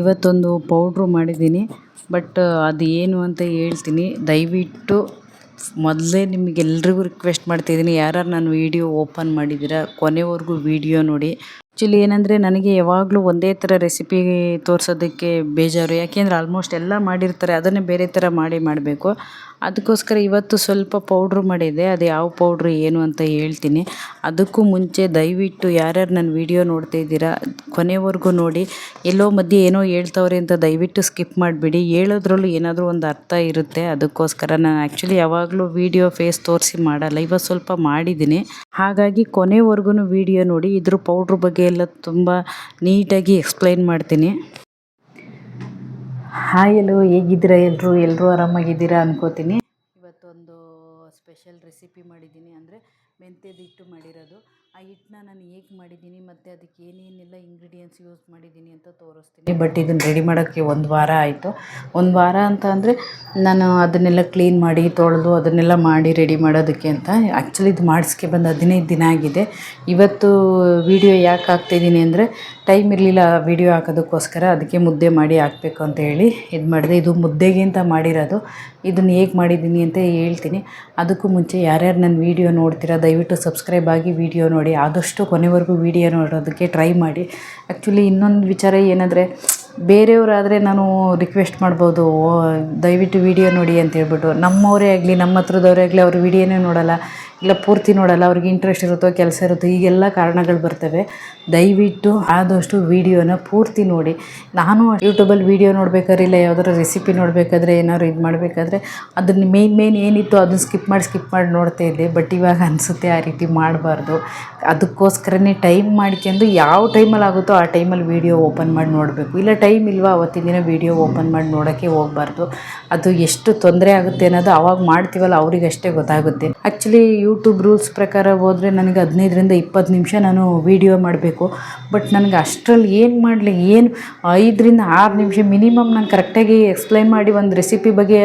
ಇವತ್ತೊಂದು ಪೌಡ್ರು ಮಾಡಿದ್ದೀನಿ, ಬಟ್ ಅದು ಏನು ಅಂತ ಹೇಳ್ತೀನಿ. ದಯವಿಟ್ಟು ಮೊದಲೇ ನಿಮಗೆಲ್ರಿಗೂ ರಿಕ್ವೆಸ್ಟ್ ಮಾಡ್ತಿದ್ದೀನಿ ಯಾರ್ಯಾರು ನಾನು ವೀಡಿಯೋ ಓಪನ್ ಮಾಡಿದ್ದೀರಾ, ಕೊನೆವರೆಗೂ ವೀಡಿಯೋ ನೋಡಿ. ಆ್ಯಕ್ಚುಲಿ ಏನಂದರೆ, ನನಗೆ ಯಾವಾಗಲೂ ಒಂದೇ ಥರ ರೆಸಿಪಿ ತೋರಿಸೋದಕ್ಕೆ ಬೇಜಾರು. ಯಾಕೆಂದರೆ ಆಲ್ಮೋಸ್ಟ್ ಎಲ್ಲ ಮಾಡಿರ್ತಾರೆ, ಅದನ್ನೇ ಬೇರೆ ಥರ ಮಾಡಿ ಮಾಡಬೇಕು. ಅದಕ್ಕೋಸ್ಕರ ಇವತ್ತು ಸ್ವಲ್ಪ ಪೌಡ್ರು ಮಾಡಿದೆ. ಅದು ಯಾವ ಪೌಡ್ರು, ಏನು ಅಂತ ಹೇಳ್ತೀನಿ. ಅದಕ್ಕೂ ಮುಂಚೆ ದಯವಿಟ್ಟು ಯಾರ್ಯಾರು ನನ್ನ ವೀಡಿಯೋ ನೋಡ್ತಾ ಇದ್ದೀರಾ, ಕೊನೆವರೆಗೂ ನೋಡಿ. ಎಲ್ಲೋ ಮಧ್ಯೆ ಏನೋ ಹೇಳ್ತವ್ರೆ ಅಂತ ದಯವಿಟ್ಟು ಸ್ಕಿಪ್ ಮಾಡಿಬಿಡಿ. ಹೇಳೋದ್ರಲ್ಲೂ ಏನಾದರೂ ಒಂದು ಅರ್ಥ ಇರುತ್ತೆ. ಅದಕ್ಕೋಸ್ಕರ ನಾನು ಆ್ಯಕ್ಚುಲಿ ಯಾವಾಗಲೂ ವೀಡಿಯೋ ಫೇಸ್ ತೋರಿಸಿ ಮಾಡಲ್ಲ. ಇವತ್ತು ಸ್ವಲ್ಪ ಮಾಡಿದ್ದೀನಿ. ಹಾಗಾಗಿ ಕೊನೆವರೆಗೂ ವೀಡಿಯೋ ನೋಡಿ. ಇದ್ರ ಪೌಡ್ರ್ ಬಗ್ಗೆ ಎಲ್ಲ ತುಂಬ ನೀಟಾಗಿ ಎಕ್ಸ್ಪ್ಲೈನ್ ಮಾಡ್ತೀನಿ. ಹಾಯ್ ಎಲ್ಲೋ, ಹೇಗಿದ್ದೀರಾ ಎಲ್ಲರೂ ಎಲ್ಲರೂ ಆರಾಮಾಗಿದ್ದೀರಾ ಅನ್ಕೋತೀನಿ. ಸ್ಪೆಷಲ್ ರೆಸಿಪಿ ಮಾಡಿದ್ದೀನಿ ಅಂದರೆ ಮೆಂತ್ಯದ ಹಿಟ್ಟು ಮಾಡಿರೋದು. ಆ ಹಿಟ್ಟನ್ನ ನಾನು ಹೇಗೆ ಮಾಡಿದ್ದೀನಿ ಮತ್ತು ಅದಕ್ಕೆ ಏನೇನೆಲ್ಲ ಇಂಗ್ರೀಡಿಯೆಂಟ್ಸ್ ಯೂಸ್ ಮಾಡಿದ್ದೀನಿ ಅಂತ ತೋರಿಸ್ತೀನಿ. ಬಟ್ ಇದನ್ನು ರೆಡಿ ಮಾಡೋಕ್ಕೆ ಒಂದು ವಾರ ಆಯಿತು. ಒಂದು ವಾರ ಅಂತ ಅಂದರೆ ನಾನು ಅದನ್ನೆಲ್ಲ ಕ್ಲೀನ್ ಮಾಡಿ, ತೊಳೆದು ಅದನ್ನೆಲ್ಲ ಮಾಡಿ ರೆಡಿ ಮಾಡೋದಕ್ಕೆ ಅಂತ ಆ್ಯಕ್ಚುಲಿ ಇದು ಮಾಡಿಸ್ಕೆ ಬಂದು ಹದಿನೈದು ದಿನ ಆಗಿದೆ. ಇವತ್ತು ವಿಡಿಯೋ ಯಾಕೆ ಹಾಕ್ತಾಯಿದ್ದೀನಿ ಅಂದರೆ ಟೈಮ್ ಇರಲಿಲ್ಲ ವೀಡಿಯೋ ಹಾಕೋದಕ್ಕೋಸ್ಕರ ಅದಕ್ಕೆ ಮುದ್ದೆ ಮಾಡಿ ಹಾಕಬೇಕು ಅಂತ ಹೇಳಿ ಇದು ಮಾಡಿದೆ. ಇದು ಮುದ್ದೆಗಿಂತ ಮಾಡಿರೋದು. ಇದನ್ನು ಹೇಗೆ ಮಾಡಿದ್ದೀನಿ ಅಂತ ಹೇಳ್ತೀನಿ. ಅದಕ್ಕೂ ಮುಂಚೆ ಯಾರ್ಯಾರು ನನ್ನ ವೀಡಿಯೋ ನೋಡ್ತೀರಾ, ದಯವಿಟ್ಟು ಸಬ್ಸ್ಕ್ರೈಬ್ ಆಗಿ ವೀಡಿಯೋ ನೋಡಿ. ಆದಷ್ಟು ಕೊನೆವರೆಗೂ ವೀಡಿಯೋ ನೋಡೋದಕ್ಕೆ ಟ್ರೈ ಮಾಡಿ. ಆ್ಯಕ್ಚುಲಿ ಇನ್ನೊಂದು ವಿಚಾರ ಏನಂದರೆ ಬೇರೆಯವರಾದರೆ ನಾನು ರಿಕ್ವೆಸ್ಟ್ ಮಾಡ್ಬೋದು ದಯವಿಟ್ಟು ವೀಡಿಯೋ ನೋಡಿ ಅಂತ ಹೇಳ್ಬಿಟ್ಟು. ನಮ್ಮವರೇ ಆಗಲಿ, ನಮ್ಮ ಹತ್ರದವರೇ ಆಗಲಿ ಅವ್ರ ವೀಡಿಯೋನೇ ನೋಡೋಲ್ಲ, ಇಲ್ಲ ಪೂರ್ತಿ ನೋಡೋಲ್ಲ, ಅವ್ರಿಗೆ ಇಂಟ್ರೆಸ್ಟ್ ಇರುತ್ತೋ ಕೆಲಸ ಇರುತ್ತೋ, ಈಗೆಲ್ಲ ಕಾರಣಗಳು ಬರ್ತವೆ. ದಯವಿಟ್ಟು ಆದಷ್ಟು ವೀಡಿಯೋನ ಪೂರ್ತಿ ನೋಡಿ. ನಾನು ಯೂಟ್ಯೂಬಲ್ಲಿ ವೀಡಿಯೋ ನೋಡಬೇಕಾದ್ರೆ, ಇಲ್ಲ ಯಾವ್ದಾದ್ರು ರೆಸಿಪಿ ನೋಡಬೇಕಾದ್ರೆ, ಏನಾದ್ರು ಇದು ಮಾಡಬೇಕಾದ್ರೆ, ಅದನ್ನು ಮೇಯ್ನ್ ಮೇನ್ ಏನಿತ್ತು ಅದನ್ನು ಸ್ಕಿಪ್ ಮಾಡಿ ಸ್ಕಿಪ್ ಮಾಡಿ ನೋಡ್ತಾ ಇದ್ದೆ ಬಟ್ ಇವಾಗ ಅನಿಸುತ್ತೆ ಆ ರೀತಿ ಮಾಡಬಾರ್ದು. ಅದಕ್ಕೋಸ್ಕರನೇ ಟೈಮ್ ಮಾಡ್ಕೊಂಡು, ಯಾವ ಟೈಮಲ್ಲಿ ಆಗುತ್ತೋ ಆ ಟೈಮಲ್ಲಿ ವೀಡಿಯೋ ಓಪನ್ ಮಾಡಿ ನೋಡಬೇಕು. ಇಲ್ಲ ಟೈಮ್ ಇಲ್ವಾ ಅವತ್ತಿನ ದಿನ ವೀಡಿಯೋ ಓಪನ್ ಮಾಡಿ ನೋಡೋಕ್ಕೆ ಹೋಗಬಾರ್ದು. ಅದು ಎಷ್ಟು ತೊಂದರೆ ಆಗುತ್ತೆ ಅನ್ನೋದು ಅವಾಗ ಮಾಡ್ತೀವಲ್ಲ ಅವರಿಗಷ್ಟೇ ಗೊತ್ತಾಗುತ್ತೆ. ಆ್ಯಕ್ಚುಲಿ ಯೂಟ್ಯೂಬ್ ರೂಲ್ಸ್ ಪ್ರಕಾರ ಹೋದರೆ ನನಗೆ ಹದಿನೈದರಿಂದ ಇಪ್ಪತ್ತು ನಿಮಿಷ ನಾನು ವೀಡಿಯೋ ಮಾಡಬೇಕು. ಬಟ್ ನನಗೆ ಅಷ್ಟರಲ್ಲಿ ಏನು ಮಾಡಲಿ, ಏನು ಐದರಿಂದ ಆರು ನಿಮಿಷ ಮಿನಿಮಮ್ ನಾನು ಕರೆಕ್ಟಾಗಿ ಎಕ್ಸ್ಪ್ಲೈನ್ ಮಾಡಿ ಒಂದು ರೆಸಿಪಿ ಬಗ್ಗೆ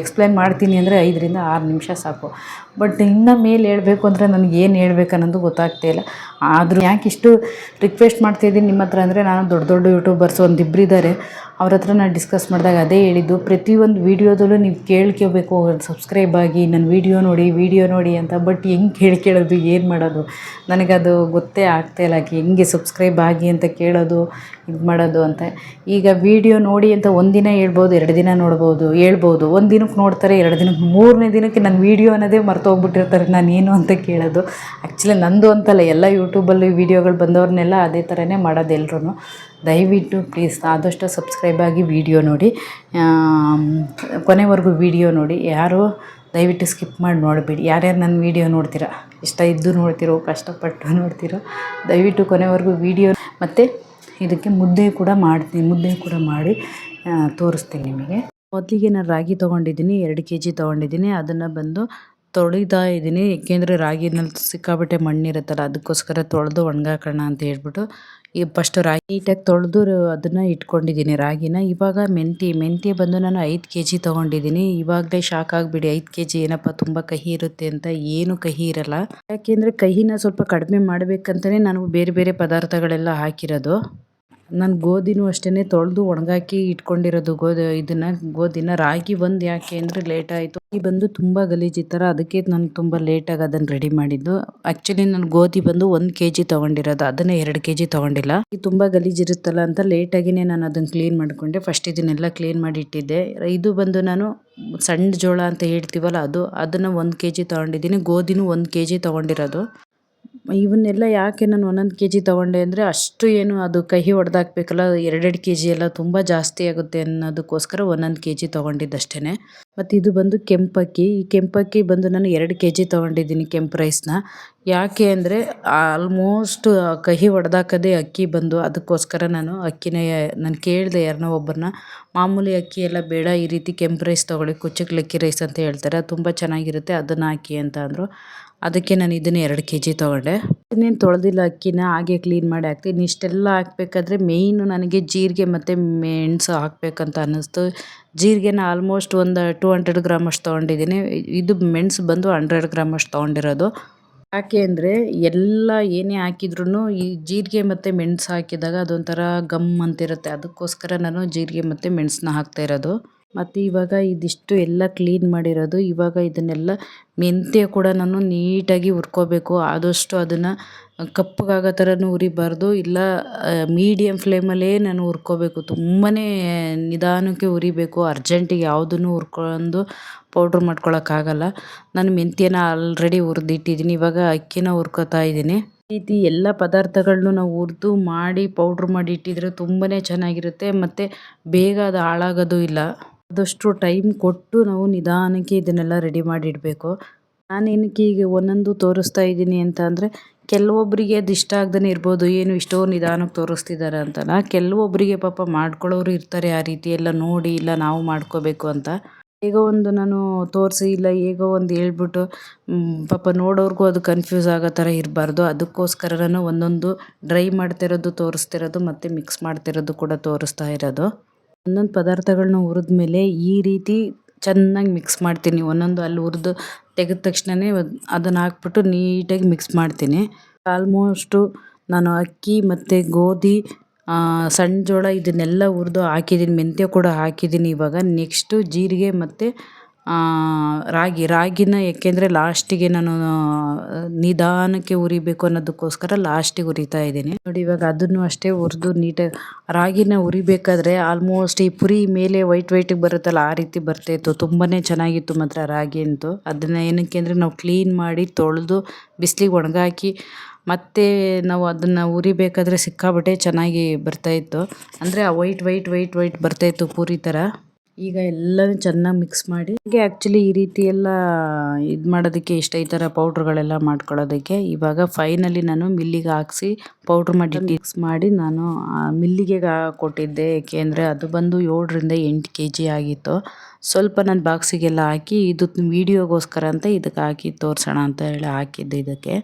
ಎಕ್ಸ್ಪ್ಲೈನ್ ಮಾಡ್ತೀನಿ ಅಂದರೆ ಐದರಿಂದ ಆರು ನಿಮಿಷ ಸಾಕು. ಬಟ್ ಇನ್ನು ಮೇಲೆ ಹೇಳಬೇಕು ಅಂದರೆ ನನಗೆ ಏನು ಹೇಳ್ಬೇಕು ಅನ್ನೋದು ಗೊತ್ತಾಗ್ತಾ ಇಲ್ಲ. ಆದರೂ ಯಾಕೆ ಇಷ್ಟು ರಿಕ್ವೆಸ್ಟ್ ಮಾಡ್ತಾಯಿದ್ದೀನಿ ನಿಮ್ಮ ಹತ್ರ ಅಂದರೆ ನಾನು ದೊಡ್ಡ ದೊಡ್ಡ ಯೂಟ್ಯೂಬರ್ಸ್ ಒಂದಿಬ್ಬರು ಇದ್ದಾರೆ ಅವ್ರ ಹತ್ರ ನಾನು ಡಿಸ್ಕಸ್ ಮಾಡಿದಾಗ ಅದೇ ಹೇಳಿದ್ದು, ಪ್ರತಿಯೊಂದು ವೀಡಿಯೋದಲ್ಲೂ ನೀವು ಕೇಳ್ಕೋಬೇಕು ಸಬ್ಸ್ಕ್ರೈಬ್ ಆಗಿ ನನ್ನ ವೀಡಿಯೋ ನೋಡಿ ವೀಡಿಯೋ ನೋಡಿ ಅಂತ ಬಟ್ ಹೆಂಗೆ ಕೇಳ್ಕೊಳ್ಳೋದು ಏನು ಮಾಡೋದು? ನನಗದು ಗೊತ್ತೇ ಆಗ್ತಾಯಿಲ್ಲ ಹೆಂಗೆ ಸಬ್ಸ್ಕ್ರೈಬ್ ಆಗಿ ಅಂತ ಕೇಳೋದು, ಇದು ಮಾಡೋದು ಅಂತ. ಈಗ ವೀಡಿಯೋ ನೋಡಿ ಅಂತ ಒಂದಿನ ಹೇಳ್ಬೋದು, ಎರಡು ದಿನ ನೋಡ್ಬೋದು, ಹೇಳ್ಬೋದು, ಒಂದು ದಿನಕ್ಕೆ ನೋಡ್ತಾರೆ, ಎರಡು ದಿನಕ್ಕೆ ಮೂರನೇ ದಿನಕ್ಕೆ ನನ್ನ ವೀಡಿಯೋ ಅನ್ನೋದೇ ಮರ್ತೋಗ್ಬಿಟ್ಟಿರ್ತಾರೆ ನಾನು ಏನು ಅಂತ ಕೇಳೋದು. ಆ್ಯಕ್ಚುಲಿ ನಂದು ಅಂತಲ್ಲ, ಎಲ್ಲ ಯೂಟ್ಯೂಬಲ್ಲಿ ವೀಡಿಯೋಗಳು ಬಂದವ್ರನ್ನೆಲ್ಲ ಅದೇ ಥರನೇ ಮಾಡೋದು ಎಲ್ರೂ ದಯವಿಟ್ಟು ಪ್ಲೀಸ್ ಆದಷ್ಟು ಸಬ್ಸ್ಕ್ರೈಬ್ ಆಗಿ ವಿಡಿಯೋ ನೋಡಿ ಕೊನೆವರೆಗೂ ವಿಡಿಯೋ ನೋಡಿ. ಯಾರು ದಯವಿಟ್ಟು ಸ್ಕಿಪ್ ಮಾಡಿ ನೋಡಬೇಡಿ. ಯಾರ್ಯಾರು ನನ್ನ ವೀಡಿಯೋ ನೋಡ್ತೀರಾ? ಇಷ್ಟ ಇದ್ದು ನೋಡ್ತಿರೋ, ಕಷ್ಟಪಟ್ಟು ನೋಡ್ತಿರೋ, ದಯವಿಟ್ಟು ಕೊನೆವರೆಗೂ ವೀಡಿಯೋ ಮತ್ತು ಇದಕ್ಕೆ ಮುದ್ದೆ ಕೂಡ ಮಾಡ್ತೀನಿ. ಮುದ್ದೆ ಕೂಡ ಮಾಡಿ ತೋರಿಸ್ತೀನಿ ನಿಮಗೆ. ಮೊದಲಿಗೆ ನಾನು ರಾಗಿ ತೊಗೊಂಡಿದ್ದೀನಿ, ಎರಡು ಕೆ ಜಿ ತೊಗೊಂಡಿದ್ದೀನಿ. ಅದನ್ನು ಬಂದು ತೊಳಿತಾ ಇದ್ದೀನಿ. ಏಕೆಂದರೆ ರಾಗಿನಲ್ಲಿ ಸಿಕ್ಕಾಪಟ್ಟೆ ಮಣ್ಣಿರುತ್ತಲ್ಲ ಅದಕ್ಕೋಸ್ಕರ ತೊಳೆದು ಒಣಗಾಕೋಣ ಅಂತ ಹೇಳ್ಬಿಟ್ಟು, ಈ ಫಸ್ಟ್ ರಾಗಿ ನೀಟಾಗಿ ತೊಳೆದು ಅದನ್ನು ಇಟ್ಕೊಂಡಿದ್ದೀನಿ. ರಾಗಿನ ಇವಾಗ ಮೆಂತಿ ಮೆಂತಿ ಬಂದು ನಾನು ಐದು ಕೆ ಜಿ ತೊಗೊಂಡಿದ್ದೀನಿ. ಇವಾಗಲೇ ಶಾಕ್ ಆಗಿಬಿಡಿ, ಐದು ಕೆ ಜಿ ಏನಪ್ಪ ತುಂಬ ಕಹಿ ಇರುತ್ತೆ ಅಂತ ಏನು ಕಹಿ ಇರಲ್ಲ. ಯಾಕೆಂದರೆ ಕಹಿನ ಸ್ವಲ್ಪ ಕಡಿಮೆ ಮಾಡಬೇಕಂತಲೇ ನಾನು ಬೇರೆ ಬೇರೆ ಪದಾರ್ಥಗಳೆಲ್ಲ ಹಾಕಿರೋದು. ನಾನು ಗೋಧಿನೂ ಅಷ್ಟೇ ತೊಳೆದು ಒಣಗಾಕಿ ಇಟ್ಕೊಂಡಿರೋದು ಗೋಧಿ, ಇದನ್ನು ಗೋಧಿನ ರಾಗಿ ಬಂದು ಯಾಕೆ ಅಂದರೆ ಲೇಟ್ ಆಯಿತು. ಈ ಬಂದು ತುಂಬ ಗಲೀಜಿತ್ತರ ಅದಕ್ಕೆ ನಾನು ತುಂಬ ಲೇಟಾಗಿ ಅದನ್ನು ರೆಡಿ ಮಾಡಿದ್ದು. ಆ್ಯಕ್ಚುಲಿ ನಾನು ಗೋಧಿ ಬಂದು ಒಂದು ಕೆ ಜಿ ತೊಗೊಂಡಿರೋದು, ಅದನ್ನೇ ಎರಡು ಕೆ ಜಿ ತೊಗೊಂಡಿಲ್ಲ ತುಂಬ ಗಲೀಜಿರುತ್ತಲ್ಲ ಅಂತ ಲೇಟಾಗಿಯೇ ನಾನು ಅದನ್ನು ಕ್ಲೀನ್ ಮಾಡಿಕೊಂಡೆ. ಫಸ್ಟ್ ಇದನ್ನೆಲ್ಲ ಕ್ಲೀನ್ ಮಾಡಿ ಇಟ್ಟಿದ್ದೆ ಇದು ಬಂದು ನಾನು ಸಣ್ಣ ಜೋಳ ಅಂತ ಹೇಳ್ತೀವಲ್ಲ ಅದು, ಅದನ್ನು ಒಂದು ಕೆ ಜಿ ತೊಗೊಂಡಿದ್ದೀನಿ. ಗೋಧಿನೂ ಒಂದು ಕೆ ಜಿ ತೊಗೊಂಡಿರೋದು. ಇವನ್ನೆಲ್ಲ ಯಾಕೆ ನಾನು ಒಂದೊಂದು ಕೆ ಜಿ ತೊಗೊಂಡೆ ಅಂದರೆ ಅಷ್ಟು ಏನು ಅದು ಕಹಿ ಹೊಡೆದಾಕ್ಬೇಕಲ್ಲ ಎರಡೆರಡು ಕೆ ಜಿ ಎಲ್ಲ ತುಂಬ ಜಾಸ್ತಿ ಆಗುತ್ತೆ ಅನ್ನೋದಕ್ಕೋಸ್ಕರ ಒಂದೊಂದು ಕೆ ಜಿ ತೊಗೊಂಡಿದ್ದಷ್ಟೇ ಮತ್ತು ಇದು ಬಂದು ಕೆಂಪಕ್ಕಿ. ಈ ಕೆಂಪಕ್ಕಿ ಬಂದು ನಾನು ಎರಡು ಕೆ ಜಿ ತೊಗೊಂಡಿದ್ದೀನಿ ಕೆಂಪು ರೈಸ್ನ. ಯಾಕೆ ಅಂದರೆ ಆಲ್ಮೋಸ್ಟ್ ಕಹಿ ಹೊಡೆದಾಕೋದೇ ಅಕ್ಕಿ ಬಂದು ಅದಕ್ಕೋಸ್ಕರ ನಾನು ಅಕ್ಕಿನ ನಾನು ಕೇಳಿದೆ ಯಾರನ್ನೋ ಒಬ್ಬರನ್ನ ಮಾಮೂಲಿ ಅಕ್ಕಿ ಎಲ್ಲ ಬೇಡ, ಈ ರೀತಿ ಕೆಂಪು ರೈಸ್ ತೊಗೊಳ್ಳಿ, ಕುಚ್ಚಕ್ಲಕ್ಕಿ ರೈಸ್ ಅಂತ ಹೇಳ್ತಾರೆ ತುಂಬ ಚೆನ್ನಾಗಿರುತ್ತೆ, ಅದನ್ನು ಹಾಕಿ ಅಂತ ಅಂದರು. ಅದಕ್ಕೆ ನಾನು ಇದನ್ನು ಎರಡು ಕೆ ಜಿ ತೊಗೊಂಡೆ. ಇನ್ನೇನು ತೊಳೆದಿಲ್ಲ ಅಕ್ಕಿನ, ಹಾಗೆ ಕ್ಲೀನ್ ಮಾಡಿ ಹಾಕ್ತೀನಿ. ಇಷ್ಟೆಲ್ಲ ಹಾಕ್ಬೇಕಾದ್ರೆ ಮೇಯ್ನು ನನಗೆ ಜೀರಿಗೆ ಮತ್ತು ಮೆಣಸು ಹಾಕ್ಬೇಕಂತ ಅನ್ನಿಸ್ತು. ಜೀರಿಗೆನ ಆಲ್ಮೋಸ್ಟ್ ಒಂದು ಟೂ ಹಂಡ್ರೆಡ್ ಗ್ರಾಮ್ ಅಷ್ಟು ತೊಗೊಂಡಿದ್ದೀನಿ. ಇದು ಮೆಣಸು ಬಂದು ಹಂಡ್ರೆಡ್ ಗ್ರಾಮ್ ಅಷ್ಟು ತೊಗೊಂಡಿರೋದು. ಯಾಕೆ ಅಂದರೆ ಎಲ್ಲ ಏನೇ ಹಾಕಿದ್ರೂ ಈ ಜೀರಿಗೆ ಮತ್ತು ಮೆಣಸು ಹಾಕಿದಾಗ ಅದೊಂಥರ ಗಮ್ ಅಂತಿರುತ್ತೆ. ಅದಕ್ಕೋಸ್ಕರ ನಾನು ಜೀರಿಗೆ ಮತ್ತು ಮೆಣಸನ್ನ ಹಾಕ್ತಾ ಇರೋದು. ಮತ್ತು ಇವಾಗ ಇದಿಷ್ಟು ಎಲ್ಲ ಕ್ಲೀನ್ ಮಾಡಿರೋದು. ಇವಾಗ ಇದನ್ನೆಲ್ಲ ಮೆಂತ್ಯ ಕೂಡ ನಾನು ನೀಟಾಗಿ ಹುರ್ಕೋಬೇಕು. ಆದಷ್ಟು ಅದನ್ನು ಕಪ್ಪಗಾಗೋ ಥರನೂ ಉರಿಬಾರ್ದು ಇಲ್ಲ ಮೀಡಿಯಮ್ ಫ್ಲೇಮಲ್ಲೇ ನಾನು ಹುರ್ಕೋಬೇಕು. ತುಂಬಾ ನಿಧಾನಕ್ಕೆ ಉರಿಬೇಕು ಅರ್ಜೆಂಟಿಗೆ ಯಾವುದನ್ನು ಹುರ್ಕೊಂಡು ಪೌಡ್ರ್ ಮಾಡ್ಕೊಳಕ್ಕಾಗಲ್ಲ. ನಾನು ಮೆಂತ್ಯನ ಆಲ್ರೆಡಿ ಹುರಿದಿಟ್ಟಿದ್ದೀನಿ ಇವಾಗ ಅಕ್ಕಿನ ಹುರ್ಕೋತಾ ಇದ್ದೀನಿ. ರೀತಿ ಎಲ್ಲ ಪದಾರ್ಥಗಳನ್ನೂ ನಾವು ಹುರಿದು ಮಾಡಿ ಪೌಡ್ರ್ ಮಾಡಿ ಇಟ್ಟಿದ್ರೆ ತುಂಬಾ ಚೆನ್ನಾಗಿರುತ್ತೆ. ಮತ್ತು ಬೇಗ ಅದು ಹಾಳಾಗೋದು ಇಲ್ಲ. ಆದಷ್ಟು ಟೈಮ್ ಕೊಟ್ಟು ನಾವು ನಿಧಾನಕ್ಕೆ ಇದನ್ನೆಲ್ಲ ರೆಡಿ ಮಾಡಿ ಇಡಬೇಕು ನಾನು ಏನಕ್ಕೆ ಈಗ ಒಂದೊಂದು ತೋರಿಸ್ತಾ ಇದ್ದೀನಿ ಅಂತ ಅಂದರೆ ಕೆಲವೊಬ್ಬರಿಗೆ ಅದು ಇಷ್ಟ ಆಗ್ದೇ ಇರ್ಬೋದು, ಏನು ಇಷ್ಟೋ ನಿಧಾನಕ್ಕೆ ತೋರಿಸ್ತಿದ್ದಾರೆ ಅಂತಲ್ಲ ಕೆಲವೊಬ್ಬರಿಗೆ ಪಾಪ ಮಾಡ್ಕೊಳ್ಳೋರು ಇರ್ತಾರೆ ಆ ರೀತಿ ಎಲ್ಲ ನೋಡಿ ಇಲ್ಲ ನಾವು ಮಾಡ್ಕೋಬೇಕು ಅಂತ. ಹೇಗೋ ಒಂದು ನಾನು ತೋರಿಸಿ ಇಲ್ಲ, ಹೇಗೋ ಒಂದು ಹೇಳ್ಬಿಟ್ಟು ಪಾಪ ನೋಡೋರ್ಗೂ ಅದು ಕನ್ಫ್ಯೂಸ್ ಆಗೋ ಥರ ಇರಬಾರ್ದು. ಅದಕ್ಕೋಸ್ಕರ ನಾನು ಒಂದೊಂದು ಡ್ರೈ ಮಾಡ್ತಿರೋದು ತೋರಿಸ್ತಿರೋದು ಮತ್ತು ಮಿಕ್ಸ್ ಮಾಡ್ತಿರೋದು ಕೂಡ ತೋರಿಸ್ತಾ ಇರೋದು. ಒಂದೊಂದು ಪದಾರ್ಥಗಳನ್ನ ಹುರಿದ್ಮೇಲೆ ಈ ರೀತಿ ಚೆನ್ನಾಗಿ ಮಿಕ್ಸ್ ಮಾಡ್ತೀನಿ. ಒಂದೊಂದು ಅಲ್ಲಿ ಹುರಿದು ತೆಗೆದ ತಕ್ಷಣವೇ ಅದನ್ನು ಹಾಕ್ಬಿಟ್ಟು ನೀಟಾಗಿ ಮಿಕ್ಸ್ ಮಾಡ್ತೀನಿ. ಆಲ್ಮೋಸ್ಟು ನಾನು ಅಕ್ಕಿ ಮತ್ತು ಗೋಧಿ ಸಣ್ಣ ಜೋಳ ಇದನ್ನೆಲ್ಲ ಹುರಿದು ಹಾಕಿದ್ದೀನಿ ಮೆಂತ್ಯ ಕೂಡ ಹಾಕಿದ್ದೀನಿ ಇವಾಗ. ನೆಕ್ಸ್ಟು ಜೀರಿಗೆ ಮತ್ತು ರಾಗಿ, ರಾಗಿನ ಏಕೆಂದರೆ ಲಾಸ್ಟಿಗೆ ನಾನು ನಿಧಾನಕ್ಕೆ ಉರಿಬೇಕು ಅನ್ನೋದಕ್ಕೋಸ್ಕರ ಲಾಸ್ಟಿಗೆ ಉರಿತಾ ಇದ್ದೀನಿ. ನೋಡಿ, ಇವಾಗ ಅದನ್ನು ಅಷ್ಟೇ ಹುರಿದು ನೀಟಾಗಿ ರಾಗಿನ ಉರಿಬೇಕಾದ್ರೆ ಆಲ್ಮೋಸ್ಟ್ ಈ ಪುರಿ ಮೇಲೆ ವೈಟ್ ವೈಟಿಗೆ ಬರುತ್ತಲ್ಲ, ಆ ರೀತಿ ಬರ್ತಾಯಿತ್ತು ತುಂಬಾ ಚೆನ್ನಾಗಿತ್ತು ಮಾತ್ರ ರಾಗಿ ಅಂತೂ. ಅದನ್ನು ಏನಕ್ಕೆ ಅಂದರೆ ನಾವು ಕ್ಲೀನ್ ಮಾಡಿ ತೊಳೆದು ಬಿಸಿಲಿಗೆ ಒಣಗಾಕಿ, ಮತ್ತೆ ನಾವು ಅದನ್ನು ಉರಿಬೇಕಾದ್ರೆ ಸಿಕ್ಕಾಪಟ್ಟೆ ಚೆನ್ನಾಗಿ ಬರ್ತಾಯಿತ್ತು ಅಂದರೆ ಆ ವೈಟ್ ವೈಟ್ ವೈಟ್ ವೈಟ್ ಬರ್ತಾಯಿತ್ತು ಪೂರಿ ಥರ. ಈಗ ಎಲ್ಲನೂ ಚೆನ್ನಾಗಿ ಮಿಕ್ಸ್ ಮಾಡಿ. ಹೀಗೆ ಆ್ಯಕ್ಚುಲಿ ಈ ರೀತಿ ಎಲ್ಲ ಇದು ಮಾಡೋದಕ್ಕೆ ಇಷ್ಟ, ಈ ಥರ ಪೌಡ್ರ್ಗಳೆಲ್ಲ ಮಾಡ್ಕೊಳ್ಳೋದಕ್ಕೆ ಇವಾಗ ಫೈನಲಿ ನಾನು ಮಿಲ್ಲಿಗೆ ಹಾಕ್ಸಿ ಪೌಡ್ರ್ ಮಾಡಿ ಮಿಕ್ಸ್ ಮಾಡಿ ನಾನು ಮಿಲ್ಲಿಗೆ ಕೊಟ್ಟಿದ್ದೆ. ಏಕೆಂದರೆ ಅದು ಬಂದು ಏಳರಿಂದ ಎಂಟು ಕೆ ಜಿ ಆಗಿತ್ತು. ಸ್ವಲ್ಪ ನಾನು ಬಾಕ್ಸಿಗೆಲ್ಲ ಹಾಕಿ, ಇದು ವೀಡಿಯೋಗೋಸ್ಕರ ಅಂತ ಇದಕ್ಕೆ ಹಾಕಿ ತೋರಿಸೋಣ ಅಂತ ಹೇಳಿ ಹಾಕಿದ್ದೆ ಇದಕ್ಕೆ.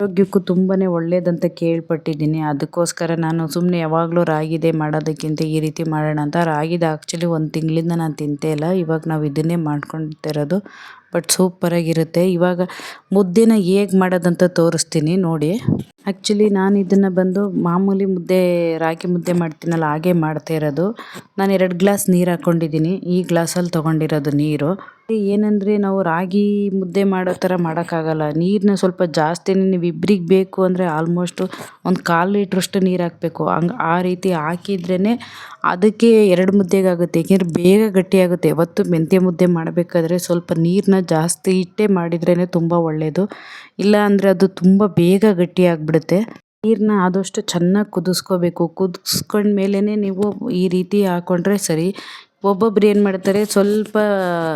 ಆರೋಗ್ಯಕ್ಕೂ ತುಂಬಾ ಒಳ್ಳೇದಂತ ಕೇಳ್ಪಟ್ಟಿದ್ದೀನಿ. ಅದಕ್ಕೋಸ್ಕರ ನಾನು ಸುಮ್ಮನೆ ಯಾವಾಗಲೂ ರಾಗಿದೆ ಮಾಡೋದಕ್ಕಿಂತ ಈ ರೀತಿ ಮಾಡೋಣ ಅಂತ. ರಾಗಿದ ಆ್ಯಕ್ಚುಲಿ ಒಂದು ತಿಂಗಳಿಂದ ನಾನು ತಿಂತೇ ಇಲ್ಲ. ಇವಾಗ ನಾವು ಇದನ್ನೇ ಮಾಡ್ಕೊತಿರೋದು ಬಟ್ ಸೂಪರಾಗಿರುತ್ತೆ ಇವಾಗ ಮುದ್ದೆನ ಹೇಗೆ ಮಾಡೋದಂತ ತೋರಿಸ್ತೀನಿ ನೋಡಿ. ಆ್ಯಕ್ಚುಲಿ ನಾನು ಇದನ್ನು ಬಂದು ಮಾಮೂಲಿ ಮುದ್ದೆ, ರಾಗಿ ಮುದ್ದೆ ಮಾಡ್ತೀನಲ್ಲ ಹಾಗೆ ಮಾಡ್ತಾ ಇರೋದು. ನಾನು ಎರಡು ಗ್ಲಾಸ್ ನೀರು ಹಾಕ್ಕೊಂಡಿದ್ದೀನಿ ಈ ಗ್ಲಾಸಲ್ಲಿ ತೊಗೊಂಡಿರೋದು ನೀರು. ಏನಂದರೆ ನಾವು ರಾಗಿ ಮುದ್ದೆ ಮಾಡೋ ಥರ ಮಾಡೋಕ್ಕಾಗಲ್ಲ. ನೀರನ್ನ ಸ್ವಲ್ಪ ಜಾಸ್ತಿನೇ ನೀವು ಇಬ್ರಿಗೆ ಬೇಕು ಅಂದರೆ ಆಲ್ಮೋಸ್ಟು ಒಂದು ಕಾಲು ಲೀಟ್ರಷ್ಟು ನೀರು ಹಾಕಬೇಕು. ಹಂಗೆ ಆ ರೀತಿ ಹಾಕಿದ್ರೇ ಅದಕ್ಕೆ ಎರಡು ಮುದ್ದೆಗಾಗುತ್ತೆ. ಏಕೆಂದರೆ ಬೇಗ ಗಟ್ಟಿಯಾಗುತ್ತೆ. ಯಾವತ್ತು ಮೆಂತ್ಯ ಮುದ್ದೆ ಮಾಡಬೇಕಾದ್ರೆ ಸ್ವಲ್ಪ ನೀರನ್ನ ಜಾಸ್ತಿ ಇಟ್ಟೇ ಮಾಡಿದ್ರೇ ತುಂಬ ಒಳ್ಳೆಯದು ಇಲ್ಲ ಅಂದರೆ ಅದು ತುಂಬ ಬೇಗ ಗಟ್ಟಿಯಾಗಿಬಿಡುತ್ತೆ. ನೀರನ್ನ ಆದಷ್ಟು ಚೆನ್ನಾಗಿ ಕುದಿಸ್ಕೋಬೇಕು. ಕುದಿಸ್ಕೊಂಡ್ಮೇಲೇ ನೀವು ಈ ರೀತಿ ಹಾಕ್ಕೊಂಡ್ರೆ ಸರಿ. ಒಬ್ಬೊಬ್ರು ಏನು ಮಾಡ್ತಾರೆ, ಸ್ವಲ್ಪ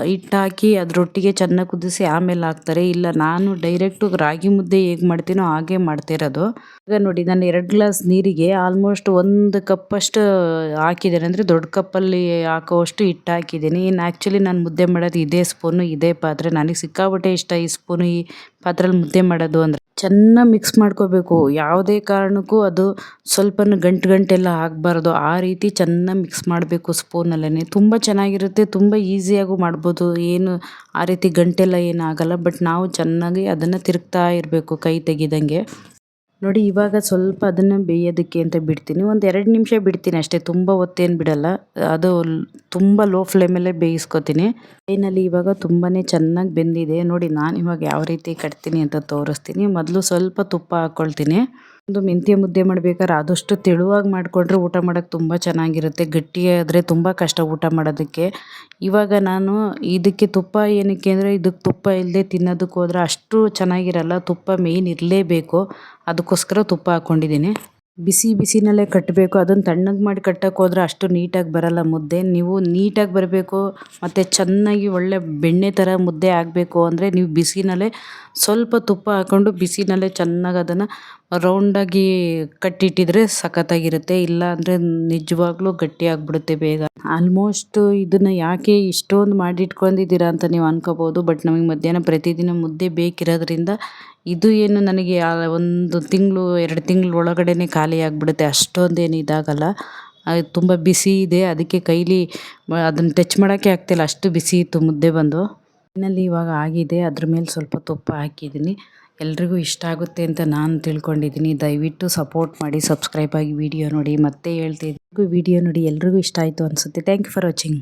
ಹಿಟ್ಟು ಹಾಕಿ ಅದರೊಟ್ಟಿಗೆ ಚೆನ್ನಾಗಿ ಕುದಿಸಿ ಆಮೇಲೆ ಹಾಕ್ತಾರೆ. ಇಲ್ಲ, ನಾನು ಡೈರೆಕ್ಟು ರಾಗಿ ಮುದ್ದೆ ಹೇಗೆ ಮಾಡ್ತೀನೋ ಹಾಗೆ ಮಾಡ್ತಿರೋದು ಈಗ ನೋಡಿ, ನಾನು ಎರಡು ಗ್ಲಾಸ್ ನೀರಿಗೆ ಆಲ್ಮೋಸ್ಟ್ ಒಂದು ಕಪ್ಪಷ್ಟು ಹಾಕಿದ್ದೇನೆ. ಅಂದರೆ ದೊಡ್ಡ ಕಪ್ಪಲ್ಲಿ ಹಾಕೋವಷ್ಟು ಹಿಟ್ಟು ಹಾಕಿದ್ದೀನಿ. ಇನ್ನು ಆ್ಯಕ್ಚುಲಿ ನಾನು ಮುದ್ದೆ ಮಾಡೋದು ಇದೇ ಸ್ಪೂನು ಇದೇ ಪಾತ್ರೆ. ನನಗೆ ಸಿಕ್ಕಾಪಟ್ಟೆ ಇಷ್ಟ ಈ ಸ್ಪೂನು ಈ ಪಾತ್ರೆಲಿ ಮುದ್ದೆ ಮಾಡೋದು ಅಂದರೆ ಚೆನ್ನಾಗಿ ಮಿಕ್ಸ್ ಮಾಡ್ಕೋಬೇಕು. ಯಾವುದೇ ಕಾರಣಕ್ಕೂ ಅದು ಸ್ವಲ್ಪನೂ ಗಂಟು ಗಂಟೆಲ್ಲ ಆಗಬಾರ್ದು. ಆ ರೀತಿ ಚೆನ್ನಾಗಿ ಮಿಕ್ಸ್ ಮಾಡಬೇಕು ಸ್ಪೂನಲ್ಲೇ ತುಂಬ ಚೆನ್ನಾಗಿರುತ್ತೆ, ತುಂಬ ಈಸಿಯಾಗೂ ಮಾಡ್ಬೋದು. ಏನು ಆ ರೀತಿ ಗಂಟೆಲ್ಲ ಏನೂ ಆಗೋಲ್ಲ. ಬಟ್ ನಾವು ಚೆನ್ನಾಗಿ ಅದನ್ನು ತಿರುಗ್ತಾ ಇರಬೇಕು ಕೈ ತೆಗಿದಂಗೆ. ನೋಡಿ, ಇವಾಗ ಸ್ವಲ್ಪ ಅದನ್ನು ಬೇಯೋದಕ್ಕೆ ಅಂತ ಬಿಡ್ತೀನಿ. ಒಂದು ಎರಡು ನಿಮಿಷ ಬಿಡ್ತೀನಿ ಅಷ್ಟೇ. ತುಂಬ ಹೊತ್ತೇನು ಬಿಡಲ್ಲ. ಅದು ತುಂಬ ಲೋ ಫ್ಲೇಮಲ್ಲೇ ಬೇಯಿಸ್ಕೊತೀನಿ. ಫೈನಲಿ ಇವಾಗ ತುಂಬಾ ಚೆನ್ನಾಗಿ ಬೆಂದಿದೆ. ನೋಡಿ, ನಾನು ಇವಾಗ ಯಾವ ರೀತಿ ಕಟ್ತೀನಿ ಅಂತ ತೋರಿಸ್ತೀನಿ. ಮೊದಲು ಸ್ವಲ್ಪ ತುಪ್ಪ ಹಾಕ್ಕೊಳ್ತೀನಿ ಒಂದು ಮೆಂತ್ಯ ಮುದ್ದೆ ಮಾಡ್ಬೇಕಾದ್ರೆ ಆದಷ್ಟು ತೆಳುವಾಗಿ ಮಾಡಿಕೊಂಡ್ರೆ ಊಟ ಮಾಡೋಕ್ಕೆ ತುಂಬ ಚೆನ್ನಾಗಿರುತ್ತೆ. ಗಟ್ಟಿಯಾದರೆ ತುಂಬ ಕಷ್ಟ ಊಟ ಮಾಡೋದಕ್ಕೆ. ಇವಾಗ ನಾನು ಇದಕ್ಕೆ ತುಪ್ಪ ಏನಕ್ಕೆ ಅಂದರೆ ಇದಕ್ಕೆ ತುಪ್ಪ ಇಲ್ಲದೆ ತಿನ್ನೋದಕ್ಕೆ ಹೋದ್ರೆ ಅಷ್ಟು ಚೆನ್ನಾಗಿರಲ್ಲ. ತುಪ್ಪ ಮೇಯ್ನ್ ಇರಲೇಬೇಕು. ಅದಕ್ಕೋಸ್ಕರ ತುಪ್ಪ ಹಾಕ್ಕೊಂಡಿದ್ದೀನಿ ಬಿಸಿ ಬಿಸಿನಲ್ಲೇ ಕಟ್ಟಬೇಕು. ಅದನ್ನು ತಣ್ಣಗೆ ಮಾಡಿ ಕಟ್ಟಕ್ಕೆ ಹೋದ್ರೆ ಅಷ್ಟು ನೀಟಾಗಿ ಬರಲ್ಲ ಮುದ್ದೆ. ನೀವು ನೀಟಾಗಿ ಬರಬೇಕು, ಮತ್ತು ಚೆನ್ನಾಗಿ ಒಳ್ಳೆ ಬೆಣ್ಣೆ ಥರ ಮುದ್ದೆ ಆಗಬೇಕು ಅಂದರೆ ನೀವು ಬಿಸಿನಲ್ಲೇ ಸ್ವಲ್ಪ ತುಪ್ಪ ಹಾಕ್ಕೊಂಡು ಬಿಸಿನಲ್ಲೇ ಚೆನ್ನಾಗಿ ಅದನ್ನು ರೌಂಡಾಗಿ ಕಟ್ಟಿಟ್ಟಿದ್ರೆ ಸಖತ್ತಾಗಿರುತ್ತೆ. ಇಲ್ಲ ಅಂದರೆ ನಿಜವಾಗ್ಲೂ ಗಟ್ಟಿಯಾಗ್ಬಿಡುತ್ತೆ ಬೇಗ. ಆಲ್ಮೋಸ್ಟ್ ಇದನ್ನು ಯಾಕೆ ಇಷ್ಟೊಂದು ಮಾಡಿಟ್ಕೊಂಡಿದ್ದೀರಾ ಅಂತ ನೀವು ಅನ್ಕೋಬೋದು. ಬಟ್ ನಮಗೆ ಮಧ್ಯಾಹ್ನ ಪ್ರತಿದಿನ ಮುದ್ದೆ ಬೇಕಿರೋದ್ರಿಂದ ಇದು ಏನು ನನಗೆ ಒಂದು ತಿಂಗಳು, ಎರಡು ತಿಂಗಳು ಒಳಗಡೆನೇ ಖಾಲಿ ಆಗಿಬಿಡುತ್ತೆ. ಅಷ್ಟೊಂದೇನು ಇದಾಗಲ್ಲ. ತುಂಬ ಬಿಸಿ ಇದೆ. ಅದಕ್ಕೆ ಕೈಲಿ ಅದನ್ನು ಟಚ್ ಮಾಡೋಕ್ಕೆ ಆಗ್ತಿಲ್ಲ. ಅಷ್ಟು ಬಿಸಿ ಇತ್ತು ಮುದ್ದೆ ಬಂದು. ಫೈನಲಿ ಇವಾಗ ಆಗಿದೆ. ಅದ್ರ ಮೇಲೆ ಸ್ವಲ್ಪ ತುಪ್ಪ ಹಾಕಿದ್ದೀನಿ. ಎಲ್ರಿಗೂ ಇಷ್ಟ ಆಗುತ್ತೆ ಅಂತ ನಾನು ತಿಳ್ಕೊಂಡಿದ್ದೀನಿ. ದಯವಿಟ್ಟು ಸಪೋರ್ಟ್ ಮಾಡಿ ಸಬ್ಸ್ಕ್ರೈಬ್ ಆಗಿ ವಿಡಿಯೋ ನೋಡಿ. ಮತ್ತೆ ಹೇಳ್ತಿದ್ದೀನಿ. ವಿಡಿಯೋ ನೋಡಿ. ಎಲ್ರಿಗೂ ಇಷ್ಟ ಆಯಿತು ಅನಿಸುತ್ತೆ. Thank you for watching